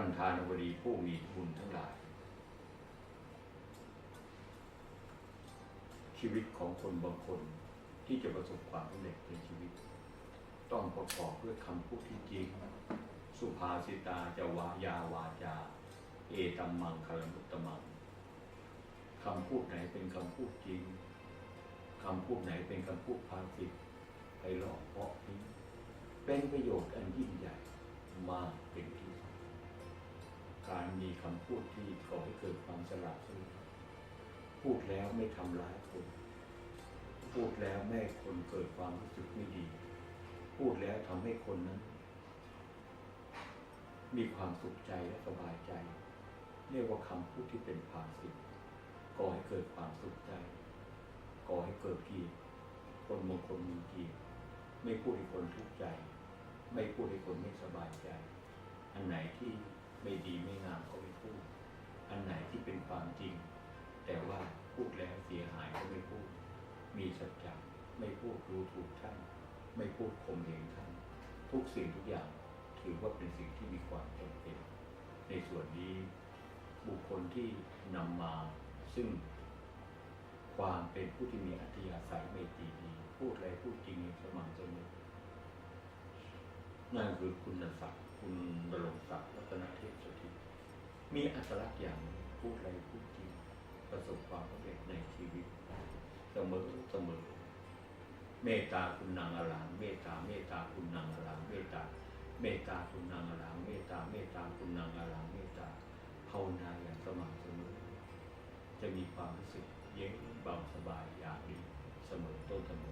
านทานบดีผู้มีบุญทั้งหลาย ชีวิตของคนบางคนที่จะประสบความสำเร็จในชีวิต ต้องประกอบด้วยคำพูดที่จริง สุภาษิตาจะวายาวาจา เอตัมมังคารมุตตมังคำพูดไหนเป็นคำพูดจริงคำพูดไหนเป็นคำพูดภาษิตไปหลอกเพาะนี้เป็นประโยชน์อันยิ่งใหญ่มากเป็น มีคำพูดที่ก่อให้เกิดความสละสลวยพูดแล้วไม่ทำร้ายคน พูดแล้วไม่ให้คนเกิดความรู้สึกไม่ดี พูดแล้วทำให้คนนั้น มีความสุขใจและสบายใจ เรียกว่าคำพูดที่เป็นภาสิตก่อให้เกิดความสุขใจ ก่อให้เกิดเกียรติคนบางคนมีเกียรติไม่พูดให้คนทุกข์ใจ ไม่พูดให้คนไม่สบายใจ อันไหนที่ ไม่ดีไม่งามก็ไม่พูด อันไหนที่เป็นความจริง แต่ว่าพูดแล้วเสียหายก็ไม่พูด มีสัจจะไม่พูดดูถูกท่าน ไม่พูดข่มเหงท่าน ทุกสิ่งทุกอย่างถือว่าเป็นสิ่งที่มีความจำเป็น ในส่วนนี้บุคคลที่นำมาซึ่งความเป็นผู้ที่มีอัธยาศัยไม่ตีดีพูดอะไรพูดจริงสม่ำเสมอนั่นคือคุณศักดิ์ คุณบรมศักดิ์รัตนเทพสถิตมีอัตลักษณ์อย่างพูดอะไรพูดจริงประสบความสำเร็จในชีวิต เสมอเสมอ เมตตาคุณนางอรามเมตตาเมตตาคุณนางอรามเมตตาเมตตาคุณนางอรามเมตตาเมตตาคุณนางอรามเมตตาภาวนาอย่างสม่ำเสมอ จะมีความรู้สึกเย็นเบาสบายอย่างดีเสมอต้นเสมอ